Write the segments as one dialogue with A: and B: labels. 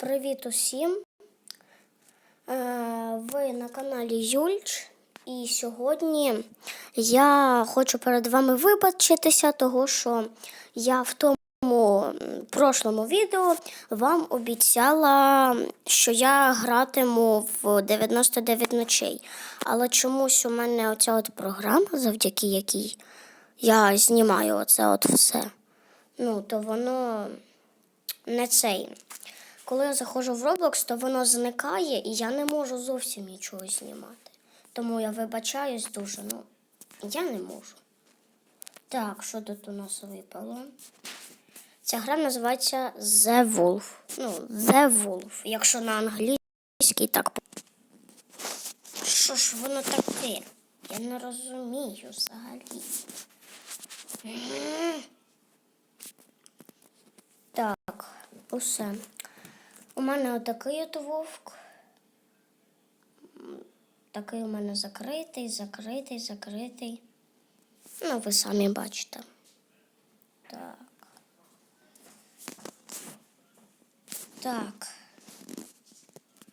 A: Привіт усім! Е, Ви на каналі Юльч. І сьогодні я хочу перед вами вибачитися, того що я в тому прошлому відео вам обіцяла, що я гратиму в 99 ночей. Але чомусь у мене оця от програма, завдяки якій я знімаю оце от все. Ну, то воно не цей. Коли я заходжу в Roblox, то воно зникає і я не можу зовсім нічого знімати. Тому я вибачаюсь дуже, ну я не можу. Так, що тут у нас випало? Ця гра називається The Wolf. Ну, The Wolf. Якщо на англійській так. Що ж воно таке? Я не розумію взагалі. Так, усе. Мене отакий от вовк. Такий у мене закритий, закритий, закритий. Ну, ви самі бачите. Так. Так.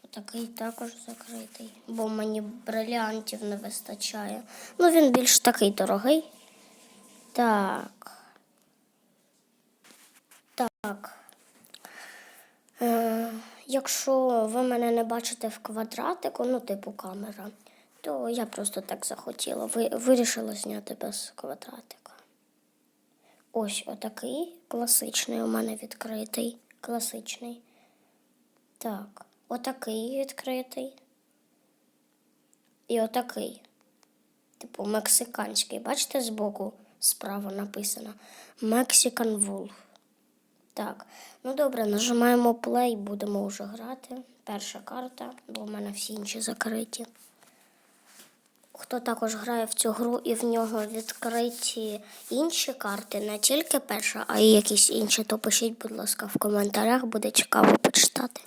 A: Отакий також закритий, бо мені брилянтів не вистачає. Ну, він більш такий дорогий. Так. Так. Якщо ви мене не бачите в квадратику, ну, типу камера, то я просто так захотіла. Ви, вирішила зняти без квадратика. Ось отакий класичний у мене відкритий. Класичний. Так, отакий відкритий. І отакий. Типу мексиканський. Бачите, збоку справа написано Mexican Wolf. Так, ну добре, нажимаємо play, будемо вже грати. Перша карта, бо в мене всі інші закриті. Хто також грає в цю гру і в нього відкриті інші карти, не тільки перша, а й якісь інші, то пишіть, будь ласка, в коментарях, буде цікаво почитати.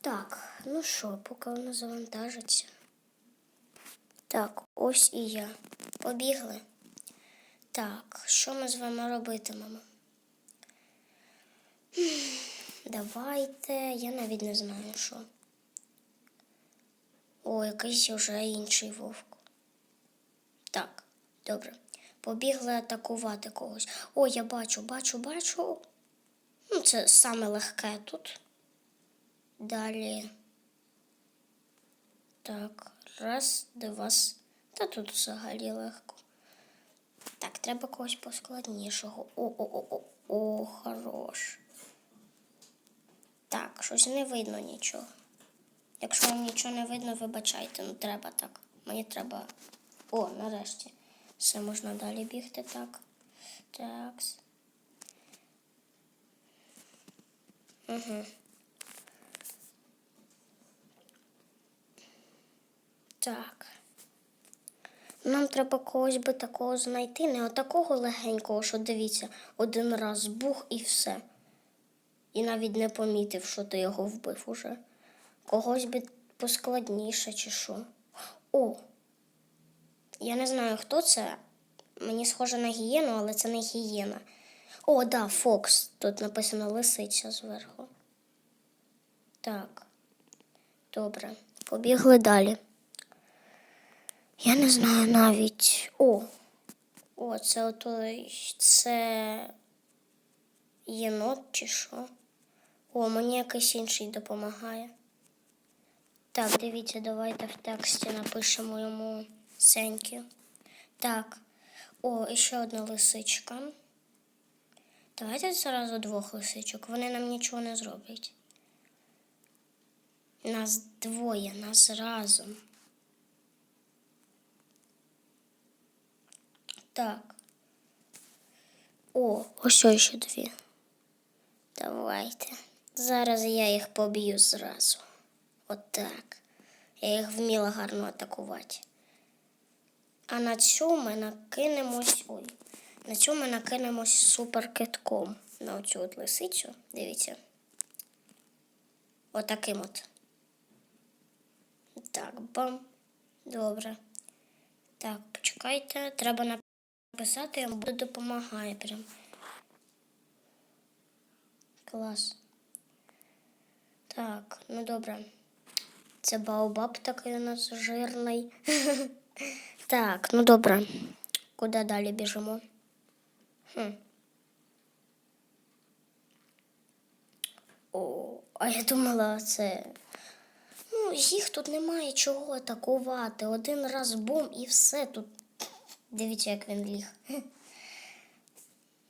A: Так, ну що, поки воно завантажиться. Так, ось і я. Побігли. Так, що ми з вами робитимемо? Давайте, я навіть не знаю, що. О, якийсь уже інший вовк. Так, добре. Побігли атакувати когось. О, я бачу, бачу, бачу. Ну, це саме легке тут. Далі. Так, раз, два. Та тут взагалі легко. Так, треба когось поскладнішого. О-о-о-о, о, хорош. Так, щось не видно нічого. Якщо вам нічого не видно, вибачайте, ну треба так. Мені треба. О, нарешті. Все можна далі бігти так. Так. Угу. Так. Нам треба когось би такого знайти, не отакого легенького, що дивіться, один раз бух і все. І навіть не помітив, що ти його вбив уже. Когось би поскладніше чи що. О! Я не знаю, хто це. Мені схоже на гієну, але це не гієна. О, да, Фокс. Тут написано лисиця зверху. Так. Добре. Побігли далі. Я не знаю навіть. О! О, це отой. Це єнот чи що? О, мені якийсь інший допомагає. Так, дивіться, давайте в тексті напишемо йому you. Так. О, і ще одна лисичка. Давайте зразу двох лисичок. Вони нам нічого не зроблять. Нас двоє, нас разом. Так. О, ось ще дві. Давайте. Зараз я їх поб'ю зразу. Отак. Я їх вміла гарно атакувати. А на цю ми накинемось. Ой. На цю ми накинемось суперкитком. На оцю от лисицю. Дивіться. Отаким от. Так, бам. Добре. Так, почекайте. Треба написати, я буду допомагає прям. Клас. Так, ну добре. Це Баобаб такий у нас жирний. Так, ну добре. Куди далі біжимо? О, а я думала, це. Ну, їх тут немає чого атакувати. Один раз бум і все тут. Дивіться, як він ліг.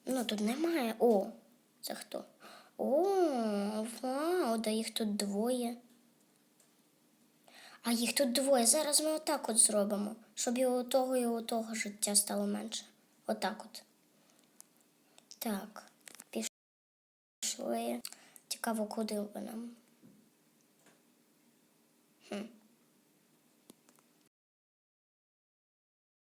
A: Ну, тут немає. О, це хто? О, вау, да їх тут двоє. А їх тут двоє. Зараз ми отак от зробимо, щоб і у того, і у того життя стало менше. Отак от. Так, пішли. Цікаво, куди нам.